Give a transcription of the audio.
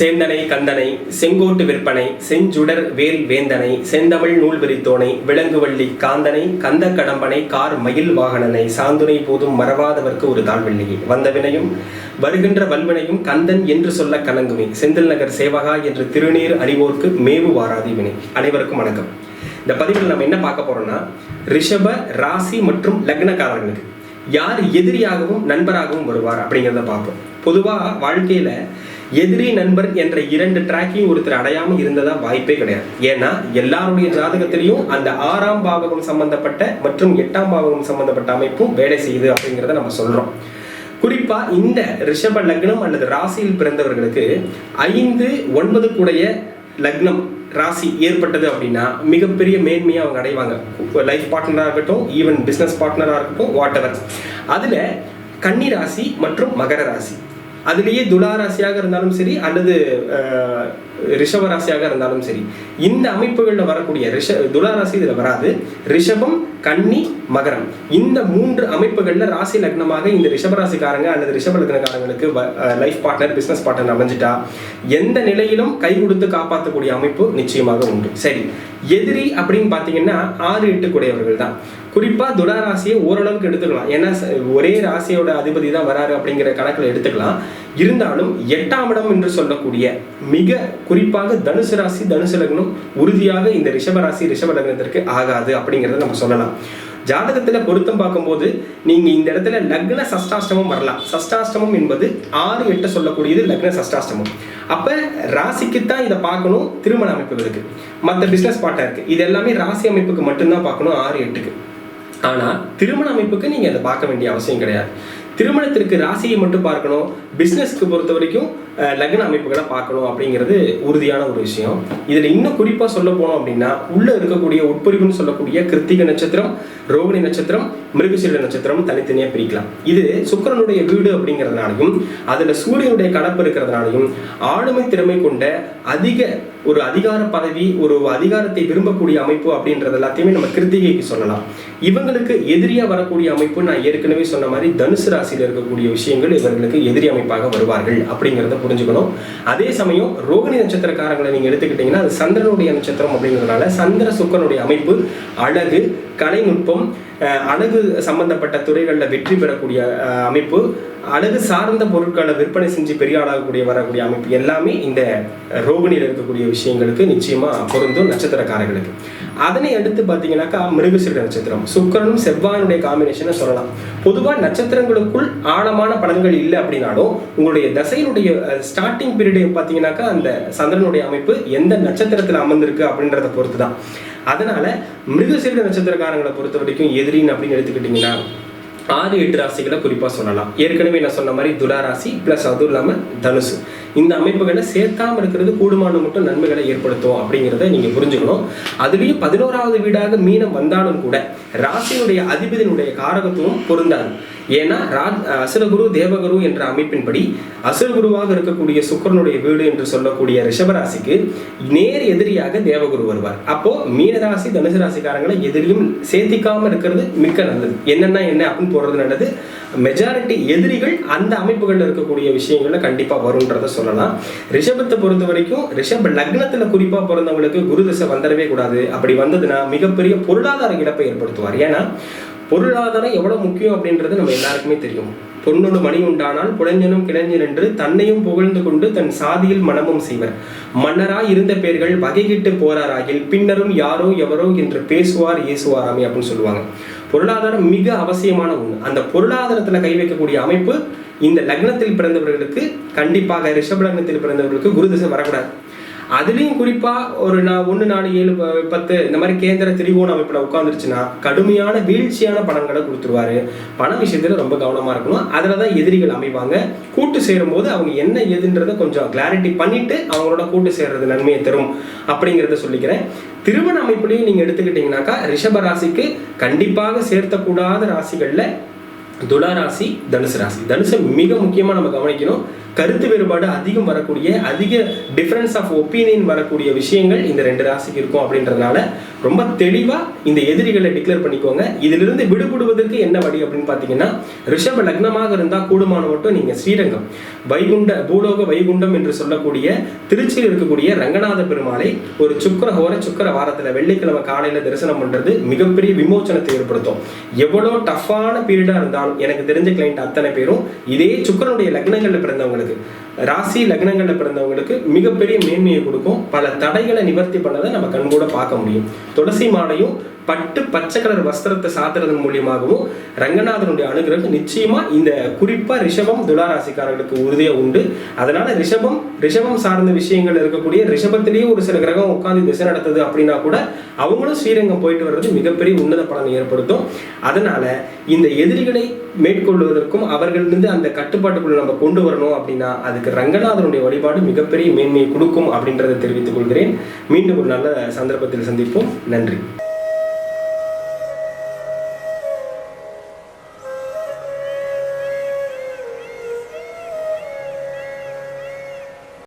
சேந்தனை கந்தனை செங்கோட்டு விற்பனை செஞ்சுடர் வேல் வேந்தனை செந்தமிழ் நூல் விரித்தோனை விலங்குவள்ளி காந்தனை கந்த கடம்பனை கார் மயில் வாகனனை சாந்துனை போதும் மறவாதவர்க்கு ஒரு தாழ்வெள்ளியை வந்த வினையும் வருகின்ற வல்வினையும் கந்தன் என்று சொல்ல கலங்குமே. செந்தில் நகர் சேவகா என்று திருநீர் அணிவோர்க்கு மேவு வாராதி வினை. அனைவருக்கும் வணக்கம். இந்த பதிவில் நம்ம என்ன பார்க்க போறோம்னா ரிஷப ராசி மற்றும் லக்னக்காரர்களுக்கு யார் எதிரியாகவும் நண்பராகவும் வருவார் அப்படிங்கிறத பார்ப்போம். பொதுவாக வாழ்க்கையில எதிரி நண்பர் என்ற இரண்டு ட்ராக்கையும் ஒருத்தர் அடையாம இருந்ததா வாய்ப்பே கிடையாது. ஏன்னா எல்லாருடைய ஜாதகத்திலையும் அந்த ஆறாம் பாவகம் சம்பந்தப்பட்ட மற்றும் எட்டாம் பாவகம் சம்பந்தப்பட்ட அமைப்பும் வேலை செய்யுது அப்படிங்கிறத நம்ம சொல்றோம். குறிப்பா இந்த ரிஷப லக்னம் அல்லது ராசியில் பிறந்தவர்களுக்கு ஐந்து ஒன்பது கூடைய லக்னம் ராசி ஏற்பட்டது அப்படின்னா மிகப்பெரிய மேன்மையை அவங்க அடைவாங்க. லைஃப் பார்ட்னராக இருக்கட்டும் ஈவன் பிஸ்னஸ் பார்ட்னராக இருக்கட்டும் வாட் எவர் அதில் கன்னி ராசி மற்றும் மகர ராசி. அதுலேயே துலா ராசியாக இருந்தாலும் சரி அல்லது அஹ், ரிஷப ராசியாக இருந்தாலும் சரி இந்த அமைப்புகளில் வரக்கூடிய ரிஷ துலா ராசி இதில் வராது. ரிஷபம் கன்னி மகரம். இந்த மூன்று அமைப்புகளில் ராசி லக்னமாக இந்த ரிஷபராசிக்காரங்க அல்லது ரிஷப லக்னக்காரங்களுக்கு லைஃப் பார்ட்னர் பிஸ்னஸ் பார்ட்னர் அமைஞ்சிட்டா எந்த நிலையிலும் கை கொடுத்து காப்பாற்றக்கூடிய அமைப்பு நிச்சயமாக உண்டு. சரி எதிரி அப்படின்னு பார்த்தீங்கன்னா ஆறு எட்டு கூடியவர்கள் தான். குறிப்பாக துலா ராசியை ஓரளவுக்கு எடுத்துக்கலாம். ஏன்னா ஒரே ராசியோட அதிபதி தான் வராரு அப்படிங்கிற கணக்கில் எடுத்துக்கலாம். இருந்தாலும் எட்டாம் இடம் என்று சொல்லக்கூடிய மிக குறிப்பாக தனுசு ராசி தனுசு லக்னம் உறுதியாக இந்த ரிஷபராசி ரிஷப லக்னத்திற்கு ஆகாது அப்படிங்கிறத நம்ம சொல்லலாம். ஜாதகத்தில் பொருத்தம் பார்க்கும்போது நீங்கள் இந்த இடத்துல லக்ன சஷ்டாஷ்டமம் வரலாம். சஷ்டாஷ்டமம் என்பது ஆறு எட்டு சொல்லக்கூடியது லக்ன சஷ்டாஷ்டமம். அப்போ ராசிக்கு தான் இதை பார்க்கணும் திருமண அமைப்புகளுக்கு. மற்ற பிஸ்னஸ் பாட்டாக இருக்குது இது எல்லாமே ராசி அமைப்புக்கு மட்டும்தான் பார்க்கணும் ஆறு எட்டுக்கு. ஆனால் திருமண அமைப்புக்கு நீங்கள் அதை பார்க்க வேண்டிய அவசியம் கிடையாது. திருமணத்திற்கு ராசியை மட்டும் பார்க்கணும். பிஸ்னஸ்க்கு பொறுத்த வரைக்கும் லக்ன அமைப்புகளை பார்க்கணும் அப்படிங்கிறது உறுதியான ஒரு விஷயம். இதில் இன்னும் குறிப்பாக சொல்ல போனோம் அப்படின்னா உள்ளே இருக்கக்கூடிய உட்பிரிவுன்னு சொல்லக்கூடிய கிருத்திக நட்சத்திரம் ரோகிணி நட்சத்திரம் மிருகசீல நட்சத்திரம் தனித்தனியாக பிரிக்கலாம். இது சுக்கிரனுடைய வீடு அப்படிங்கிறதுனாலையும் அதில் சூரியனுடைய கடப்பு இருக்கிறதுனாலையும் ஆளுமை திறமை கொண்ட அதிக ஒரு அதிகார பதவி ஒரு அதிகாரத்தை விரும்பக்கூடிய அமைப்பு அப்படின்றது எல்லாத்தையுமே நம்ம கிருத்திகைக்கு சொல்லலாம். இவங்களுக்கு எதிரியாக வரக்கூடிய அமைப்பு நான் ஏற்கனவே சொன்ன மாதிரி தனுசு ராசியில் இருக்கக்கூடிய விஷயங்கள் இவர்களுக்கு எதிரி அமைப்பாக வருவார்கள் அப்படிங்கிறத புரிஞ்சுக்கணும். அதே சமயம் ரோகிணி நட்சத்திரக்காரங்களை நீங்க எடுத்துக்கிட்டீங்கன்னா அது சந்திரனுடைய நட்சத்திரம் அப்படிங்கிறதுனால சந்திர சுக்கரனுடைய அமைப்பு அழகு கலைநுட்பம் அஹ், அழகு சம்பந்தப்பட்ட துறைகளில் வெற்றி பெறக்கூடிய அமைப்பு அழகு சார்ந்த பொருட்களை விற்பனை செஞ்சு பெரிய ஆளாகக்கூடிய வரக்கூடிய அமைப்பு எல்லாமே இந்த ரோகிணியில் இருக்கக்கூடிய விஷயங்களுக்கு நிச்சயமாக பொருந்தும் நட்சத்திரக்காரர்களுக்கு. அதனை அடுத்து பார்த்தீங்கன்னாக்கா மிருகசீட நட்சத்திரம். சுக்கரனும் செவ்வாயினுடைய காம்பினேஷனை சொல்லலாம். பொதுவாக நட்சத்திரங்களுக்குள் ஆழமான பலன்கள் இல்லை அப்படின்னாலும் உங்களுடைய தசையினுடைய ஸ்டார்டிங் பீரியட் பார்த்தீங்கன்னாக்கா அந்த சந்திரனுடைய அமைப்பு எந்த நட்சத்திரத்தில் அமர்ந்திருக்கு அப்படின்றத பொறுத்து தான் அதனால மிருகசீட நட்சத்திரக்காரங்களை பொறுத்த வரைக்கும் எதிரின்னு அப்படின்னு எடுத்துக்கிட்டிங்கன்னா ஆறு எட்டு ராசிகளை குறிப்பாக சொல்லலாம். ஏற்கனவே நான் சொன்ன மாதிரி துலா ராசி ப்ளஸ் அதுவும் இல்லாமல் தனுசு. இந்த அமைப்புகளை சேர்க்காம இருக்கிறது கூடுமான மட்டும் நன்மைகளை ஏற்படுத்தும் அப்படிங்கிறத நீங்கள் புரிஞ்சுக்கணும். அதுலேயும் பதினோராவது வீடாக மீனம் வந்தாலும் கூட ராசியுடைய அதிபதியினுடைய காரகத்துவம் பொருந்தாது. ஏன்னா ரா அசுரகுரு தேவகுரு என்ற அமைப்பின்படி அசுரகுருவாக இருக்கக்கூடிய சுக்கிரனுடைய வீடு என்று சொல்லக்கூடிய ரிஷபராசிக்கு நேர் எதிரியாக தேவகுரு வருவார். அப்போ மீனராசி தனுசு ராசிக்காரங்களை எதிரியும் சேர்த்திக்காம இருக்கிறது மிக்க நல்லது. என்னென்னா என்ன அப்படின்னு போடுறது நல்லது? மெஜாரிட்டி எதிரிகள் அந்த அமைப்புகளில் இருக்கக்கூடிய விஷயங்களில் கண்டிப்பாக வரும்ன்றத சொல்லலாம். ரிஷபத்தை பொறுத்த வரைக்கும் ரிஷப லக்னத்தில் குறிப்பாக பிறந்தவங்களுக்கு குரு திசை வந்துடவே கூடாது. அப்படி வந்ததுன்னா மிகப்பெரிய பொருளாதார இழப்பை ஏற்படுத்துவார். ஏன்னா பொருளாதாரம் எவ்வளோ முக்கியம் அப்படின்றது நம்ம எல்லாருக்குமே தெரியும். பொன்னொடு மணி உண்டானால் புலஞ்சனும் கிளைஞன் என்று தன்னையும் புகழ்ந்து கொண்டு தன் சாதியில் மனமும் செய்வர். மன்னராய் இருந்த பேர்கள் வகைகிட்டு போராராகில் பின்னரும் யாரோ எவரோ என்று பேசுவார் ஏசுவாராமே அப்படின்னு சொல்லுவாங்க. பொருளாதாரம் மிக அவசியமான ஒன்று அந்த பொருளாதாரத்துல கை வைக்கக்கூடிய அமைப்பு இந்த லக்னத்தில் பிறந்தவர்களுக்கு கண்டிப்பாக ரிஷப லக்னத்தில் பிறந்தவர்களுக்கு குரு திசை வரக்கூடாது. அதுலேயும் குறிப்பாக ஒரு நான் ஒன்று நாலு ஏழு பத்து இந்த மாதிரி கேந்திர திரிகோண அமைப்பில் உட்காந்துருச்சுன்னா கடுமையான வீழ்ச்சியான பணங்களை கொடுத்துருவாரு. பண விஷயத்தில் ரொம்ப கவனமாக இருக்கணும். அதில் தான் எதிரிகள் அமைவாங்க. கூட்டு சேரும்போது அவங்க என்ன ஏதுன்றதை கொஞ்சம் கிளாரிட்டி பண்ணிட்டு அவங்களோட கூட்டு சேர்றது நன்மையை தரும் அப்படிங்கிறத சொல்லிக்கிறேன். திருமண அமைப்புலையும் நீங்கள் எடுத்துக்கிட்டீங்கன்னாக்கா ரிஷப ராசிக்கு கண்டிப்பாக சேர்த்தக்கூடாத ராசிகளில் துலா ராசி தனுசு ராசி. தனுசு மிக முக்கியமாக நம்ம கவனிக்கணும். கருத்து வேறுபாடு அதிகம் வரக்கூடிய அதிக டிஃப்ரென்ஸ் ஆஃப் ஒப்பீனியன் வரக்கூடிய விஷயங்கள் இந்த ரெண்டு ராசிக்கு இருக்கும் அப்படின்றதுனால ரொம்ப தெளிவாக இந்த எதிரிகளை டிக்ளேர் பண்ணிக்கோங்க. இதிலிருந்து விடுபடுவதற்கு என்ன வழி அப்படின்னு பார்த்தீங்கன்னா ரிஷப லக்னமாக இருந்தால் கூடுமான மட்டும் நீங்கள் ஸ்ரீரங்கம். வைகுண்ட பூலோக வைகுண்டம் என்று சொல்லக்கூடிய திருச்சியில் இருக்கக்கூடிய ரங்கநாத பெருமாளை ஒரு சுக்கர ஹோர சுக்கர வாரத்தில் வெள்ளிக்கிழமை காலையில் தரிசனம் பண்ணுறது மிகப்பெரிய விமோச்சனத்தை ஏற்படுத்தும். எவ்வளோ டஃப்பான பீரியடாக இருந்தாலும் எனக்கு தெரிஞ்ச கிளைண்ட் அத்தனை பேரும் இதே சுக்கரனுடைய லக்னங்களில் பிறந்தவங்களுக்கு ராசி லக்னங்களில் பிறந்தவங்களுக்கு மிகப்பெரிய மேன்மையை கொடுக்கும். பல தடைகளை நிவர்த்தி பண்ணதை நம்ம கண்கூட பார்க்க முடியும். துளசி மாலையும் பட்டு பச்சை கலர் வஸ்திரத்தை சாத்துறதன் மூலியமாகவும் ரங்கநாதனுடைய அனுகிரகம் நிச்சயமா இந்த குறிப்பா ரிஷபம் துளாராசிக்காரர்களுக்கு உறுதியா உண்டு. அதனால ரிஷபம் ரிஷபம் சார்ந்த விஷயங்கள் இருக்கக்கூடிய ரிஷபத்திலேயே ஒரு சில கிரகம் உட்காந்து திசை நடத்துது அப்படின்னா கூட அவங்களும் ஸ்ரீரங்கம் போயிட்டு வர்றது மிகப்பெரிய உன்னத பலனை ஏற்படுத்தும். அதனால இந்த எதிரிகளை மேற்கொள்வதற்கும் அவர்களிருந்து அந்த கட்டுப்பாட்டுக்குள்ள நம்ம கொண்டு வரணும் அப்படின்னா அதுக்கு ரங்கநாதனுடைய வழிபாடு மிகப்பெரிய மேன்மையை கொடுக்கும் அப்படின்றத தெரிவித்துக் கொள்கிறேன். மீண்டும் ஒரு நல்ல சந்தர்ப்பத்தில் சந்திப்போம். நன்றி.